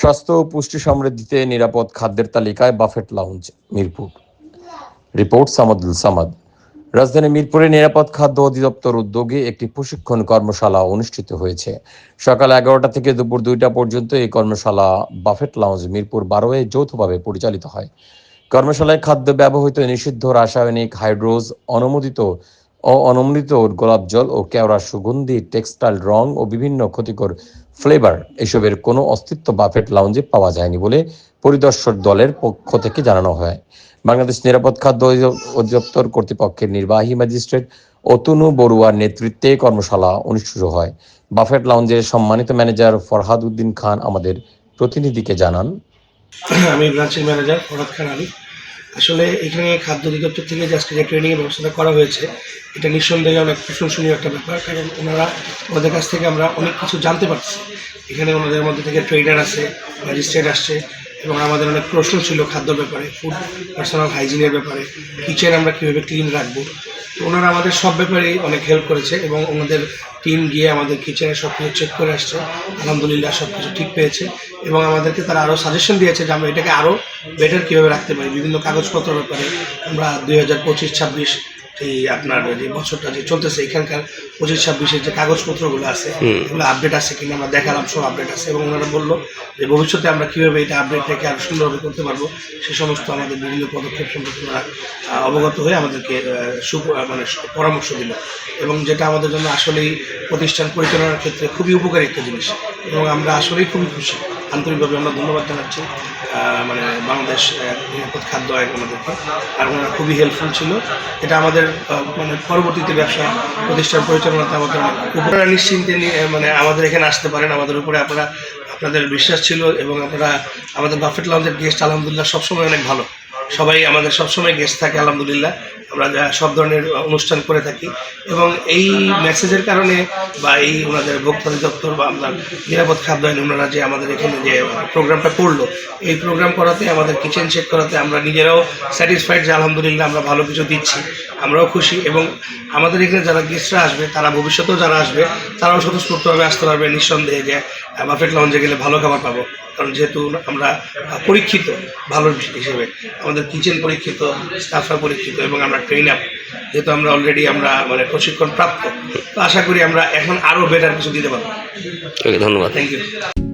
স্বাস্থ্য ও পুষ্টি সমৃদ্ধিতে নিরাপদ খাদ্যের তালিকায় buffet lounge, Mirpur. Report Samadul Samad. রাজধানী মিরপুরে নিরাপদ খাদ্য অধিদপ্তর উদ্যোগে একটি প্রশিক্ষণ কর্মশালা অনুষ্ঠিত হয়েছে। সকাল এগারোটা থেকে দুপুর দুইটা পর্যন্ত এই কর্মশালা বাফেট লাউঞ্জ, মিরপুর বারোয় যৌথভাবে পরিচালিত হয়। কর্মশালায় খাদ্য ব্যবহৃত নিষিদ্ধ রাসায়নিক হাইড্রোজ, অনুমোদিত ও অনুমোদিত গোলাপ জল ও কেওড়া সুগন্ধি, টেক্সটাইল রং ও বিভিন্ন ক্ষতিকর ফ্লেভার এসবের কোনো অস্তিত্ব বাফেট লাউঞ্জে পাওয়া যায়নি বলে পরিদর্শক দলের পক্ষ থেকে জানানো হয়। বাংলাদেশ নিরাপদ খাদ্য অধি- অধিদপ্তর কর্তৃপক্ষের নির্বাহী ম্যাজিস্ট্রেট অতনু বড়ুয়ার নেতৃত্বে কর্মশালা অনুষ্ঠিত হয়। বাফেট লাউঞ্জের সম্মানিত ম্যানেজার ফরহাদ উদ্দিন খান আমাদের প্রতিনিধিকে জানান। আমি ব্রাঞ্চের ম্যানেজার ফরাদ খান আলী। আসলে এখানে খাদ্য অধিদপ্তর থেকে যে আজকে যে ট্রেনিংয়ের ব্যবস্থাটা করা হয়েছে। এটা নিঃসন্দেহে অনেক প্রশংসনীয় একটা ব্যাপার, কারণ ওনারা ওনাদের কাছ থেকে আমরা অনেক কিছু জানতে পারছি। এখানে ওনাদের মধ্যে থেকে ট্রেনার আছে ম্যাজিস্ট্রেট আসছে, এবং আমাদের অনেক প্রশ্ন ছিল খাদ্য ব্যাপারে ফুড পার্সোনাল হাইজিনের ব্যাপারে কিচেন আমরা কীভাবে ক্লিন রাখব ওনারা আমাদের সব ব্যাপারেই অনেক হেল্প করেছে এবং ওনাদের টিম গিয়ে আমাদের কিচেনে সব কিছু চেক করে আসছে। আলহামদুলিল্লাহ সব কিছু ঠিক পেয়েছে এবং আমাদেরকে তারা আরও সাজেশন দিয়েছে যে আমরা এটাকে আরও বেটার কীভাবে রাখতে পারি। বিভিন্ন কাগজপত্র ব্যাপারে আমরা দুই হাজার পঁচিশ, ছাব্বিশ এই আপনার যে বছরটা যে চলতেছে এখানকার পঁচিশ ছাব্বিশের যে কাগজপত্রগুলো আছে এগুলো আপডেট আছে কিনা আমরা দেখালাম সব আপডেট আছে এবং ওনারা বলল যে ভবিষ্যতে আমরা কীভাবে এটা আপডেট রেখে আরও সুন্দরভাবে করতে পারব সে সমস্ত আমাদের বিভিন্ন পদক্ষেপ সম্পর্কে ওনারা অবগত হয়ে আমাদেরকে সুপ মানে পরামর্শ দিল এবং যেটা আমাদের জন্য আসলেই প্রতিষ্ঠান পরিচালনার ক্ষেত্রে খুবই উপকারী একটা জিনিস এবং আমরা আসলেই খুবই খুশি। আন্তরিকভাবে আমরা ধন্যবাদ জানাচ্ছি মানে বাংলাদেশ নিরাপদ খাদ্য আয়োগ আমাদেরকে আর ওনারা খুবই হেল্পফুল ছিল। এটা আমাদের মানে পরবর্তীতে ব্যবসা প্রতিষ্ঠান পরিচালনাতে আমাদের উপকার। নিশ্চিন্তে মানে আমাদের এখানে আসতে পারেন। আমাদের উপরে আপনারা, আপনাদের বিশ্বাস ছিল এবং আপনারা, আমাদের বাফেট লাউঞ্জের গেস্ট আলহামদুলিল্লাহ সবসময় অনেক ভালো। সবাই আমাদের সবসময় গেস্ট থাকে, আলহামদুলিল্লাহ। আমরা সব ধরনের অনুষ্ঠান করে থাকি। এবং এই মেসেজের কারণে বা এই ওনাদের ভোক্তা দপ্তর বা আপনার নিরাপদ খাদ্য আইন ওনারা যে আমাদের এখানে যে প্রোগ্রামটা করল, এই প্রোগ্রাম করাতে, আমাদের কিচেন চেক করাতে আমরা নিজেরাও স্যাটিসফাইড যে আলহামদুলিল্লাহ আমরা ভালো কিছু দিচ্ছি, আমরাও খুশি এবং আমাদের এখানে যারা গেস্টরা আসবে, তারা ভবিষ্যতেও যারা আসবে, তারাও স্বতঃস্ফূর্তভাবে আসতে পারবে নিঃসন্দেহে যে বাফেট লঞ্চে গেলে ভালো খাবার পাবো। কারণ যেহেতু আমরা পরীক্ষিত ভালো হিসেবে। আমাদের কিচেন পরীক্ষিত স্টাফরা পরীক্ষিত এবং আমরা ট্রেন আপ যেহেতু আমরা অলরেডি আমরা মানে প্রশিক্ষণ প্রাপ্ত তো আশা করি আমরা এখন আরও বেটার কিছু দিতে পারব। ধন্যবাদ। Thank you